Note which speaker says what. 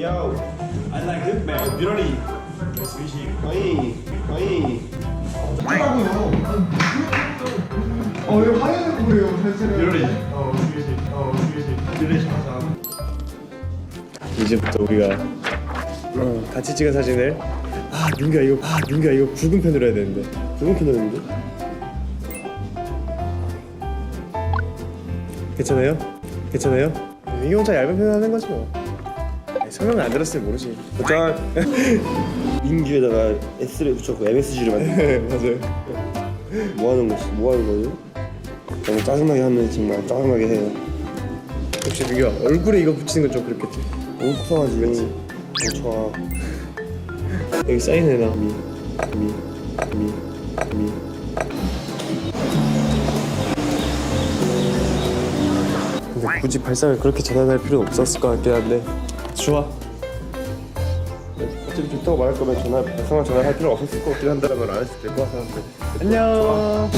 Speaker 1: Yo, I like this man. Squishy. 어이, 어이.
Speaker 2: 하라고요. 어 왜 화내는 거예요, 사실은.
Speaker 1: 어. 어.
Speaker 3: 이제부터 우리가 어, 같이 찍은 사진을 아 민규야 이거 아 민규야 이거 붉은 편으로 해야 되는데 붉은 편으로 했는데 괜찮아요? 괜찮아요? 민규 혼자 얇은 편 하는 거지 뭐 설명을 안 들었으면 모르지
Speaker 1: 짠. 민규에다가 S를 붙였고 MSG를 만든.
Speaker 3: 네, 맞아요
Speaker 1: 뭐 하는 거지? 뭐 하는 거예요? 너무 짜증나게 하면 정말 짜증나게 해요.
Speaker 3: 혹시 민규야 얼굴에 이거 붙이는 건 좀 그렇겠지?
Speaker 1: 너무 속상하지. 그렇지. 좋아.
Speaker 3: 여기 사인해놔 미
Speaker 1: 미, 미, 미.
Speaker 3: 근데 굳이 발상을 그렇게 전환할 필요는 없었을 것 같긴 한데 좋아
Speaker 1: 어차피 좋다고 말할 거면 전화, 발상한 전화를 할 필요 없었을 것 같긴 한다라는 걸 안 했을 될것 같아.
Speaker 3: 안녕